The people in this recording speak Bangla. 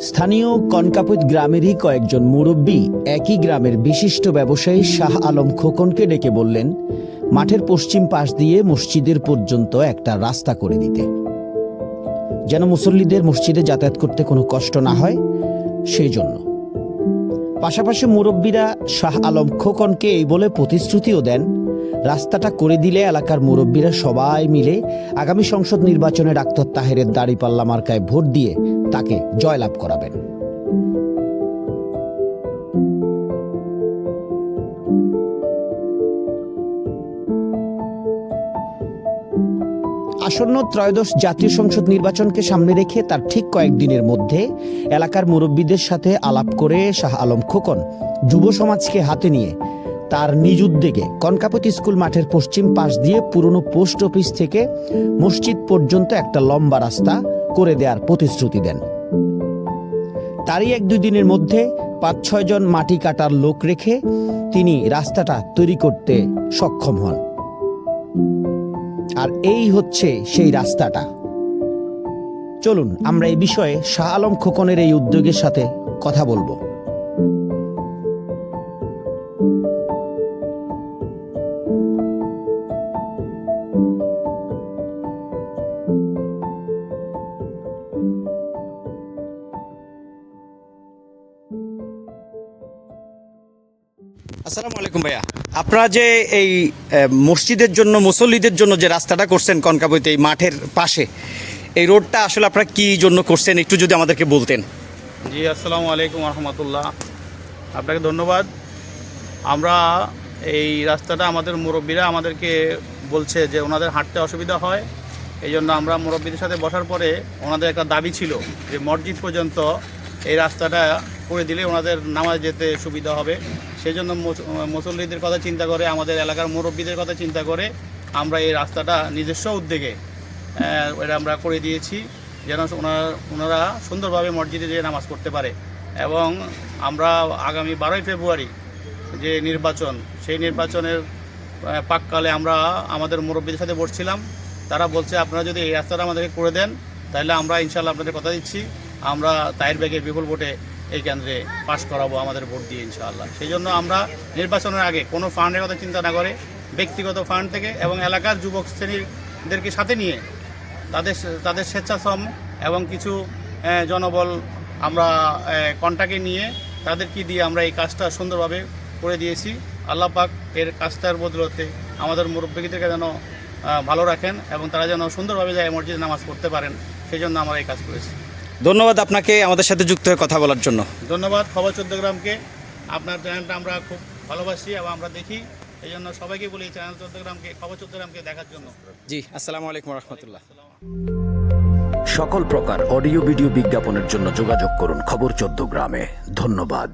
স্থানীয় কনকাপুত গ্রামেরই কয়েকজন মুরব্বী একই গ্রামের বিশিষ্ট ব্যবসায়ী শাহ আলম খোকনকে ডেকে বললেন, মাঠের পশ্চিম পাশ দিয়ে মসজিদের পর্যন্ত একটা রাস্তা করে দিতে। যেন মুসল্লিদের মসজিদে যাতায়াত করতে কোনো কষ্ট না হয়, সেই জন্য। পাশাপাশি মুরব্বীরা শাহ আলম খোকনকে এই বলে প্রতিশ্রুতিও দেন রাস্তাটা করে দিলে এলাকার মুরব্বীরা সবাই মিলে আগামী সংসদ নির্বাচনে ডাক্তার তাহেরের দাড়িপাল্লা মার্কায় ভোট দিয়ে তাকে জয়লাভ করাবেন। আসন্ন ত্রয়োদশ জাতীয় সংসদ নির্বাচনকে সামনে রেখে তার ঠিক কয়েকদিনের মধ্যে এলাকার মুরব্বীদের সাথে আলাপ করে শাহ আলম খোকন যুব সমাজকে হাতে নিয়ে তার নিজ উদ্যোগে কনকাপতি স্কুল মাঠের পশ্চিম পাশ দিয়ে পুরনো পোস্ট অফিস থেকে মসজিদ পর্যন্ত একটা লম্বা রাস্তা করে দেওয়ার প্রতিশ্রুতি দেন। তারই এক দুই দিনের মধ্যে পাঁচ ছয় জন মাটি কাটার লোক রেখে তিনি রাস্তাটা তৈরি করতে সক্ষম হন। আর এই হচ্ছে সেই রাস্তাটা। চলুন, আমরা এই বিষয়ে শাহ আলম খোকনের এই উদ্যোগের সাথে কথা বলব। আসসালামু আলাইকুম ভাইয়া। আপনারা যে এই মসজিদের জন্য, মুসল্লিদের জন্য যে রাস্তাটা করছেন কনকাবইতে এই মাঠের পাশে, এই রোডটা আসলে আপনারা কী জন্য করছেন? একটু যদি আমাদেরকে বলতেন। জি, আসসালামু আলাইকুম রহমতুল্লাহ আপনাকে ধন্যবাদ। আমরা এই রাস্তাটা আমাদের মুরব্বীরা আমাদেরকে বলছে যে ওনাদের হাঁটতে অসুবিধা হয়। এই জন্য আমরা মুরব্বীদের সাথে বসার পরে ওনাদের একটা দাবি ছিল যে মসজিদ পর্যন্ত এই রাস্তাটা করে দিলে ওনাদের নামাজ যেতে সুবিধা হবে। সেই জন্য মুস- মুসল্লিদের কথা চিন্তা করে, আমাদের এলাকার মুরব্বীদের কথা চিন্তা করে আমরা এই রাস্তাটা নিজস্ব উদ্যোগে এটা আমরা করে দিয়েছি, যেন ওনারা ওনারা সুন্দরভাবে মসজিদে যেয়ে নামাজ পড়তে পারে। এবং আমরা আগামী বারোই ফেব্রুয়ারি যে নির্বাচন, সেই নির্বাচনের পাককালে আমরা আমাদের মুরব্বীদের সাথে বসছিলাম। তারা বলছে, আপনারা যদি এই রাস্তাটা আমাদেরকে করে দেন, তাহলে আমরা ইনশাল্লাহ আপনাদের কথা দিচ্ছি। আমরা তায়ের ব্যাগের বিপুল ভোটে এই কেন্দ্রে পাশ করাবো, আমাদের ভোট দিয়ে ইনশাআল্লাহ। সেই জন্য আমরা নির্বাচনের আগে কোনো ফান্ডের কথা চিন্তা না করে ব্যক্তিগত ফান্ড থেকে এবং এলাকার যুবক শ্রেণীদেরকে সাথে নিয়ে তাদের তাদের স্বেচ্ছাশ্রম এবং কিছু জনবল আমরা কন্টাকে নিয়ে তাদেরকে দিয়ে আমরা এই কাজটা সুন্দরভাবে করে দিয়েছি। আল্লাহ পাক এর কাজটার বদলতে আমাদের মুরব্বীদেরকে যেন ভালো রাখেন এবং তারা যেন সুন্দরভাবে যায় মসজিদে নামাজ পড়তে পারেন, সেই জন্য আমরা এই কাজ করেছি। ধন্যবাদ আপনাকে আমাদের সাথে যুক্ত হয়ে কথা বলার জন্য। ধন্যবাদ খবর চৌদ্দগ্রামকে আপনার চ্যানেলটা আমরা খুব ভালোবাসি এবং আমরা দেখি। এই জন্য সবাইকে বলি চ্যানেল চৌদ্দগ্রামকে খবর চোদ্দগ্রামকে দেখার জন্য। জি আসসালামু আলাইকুম রহমতুল্লাহ। সকল প্রকার অডিও ভিডিও বিজ্ঞাপনের জন্য যোগাযোগ করুন খবর চোদ্দ গ্রামে। ধন্যবাদ।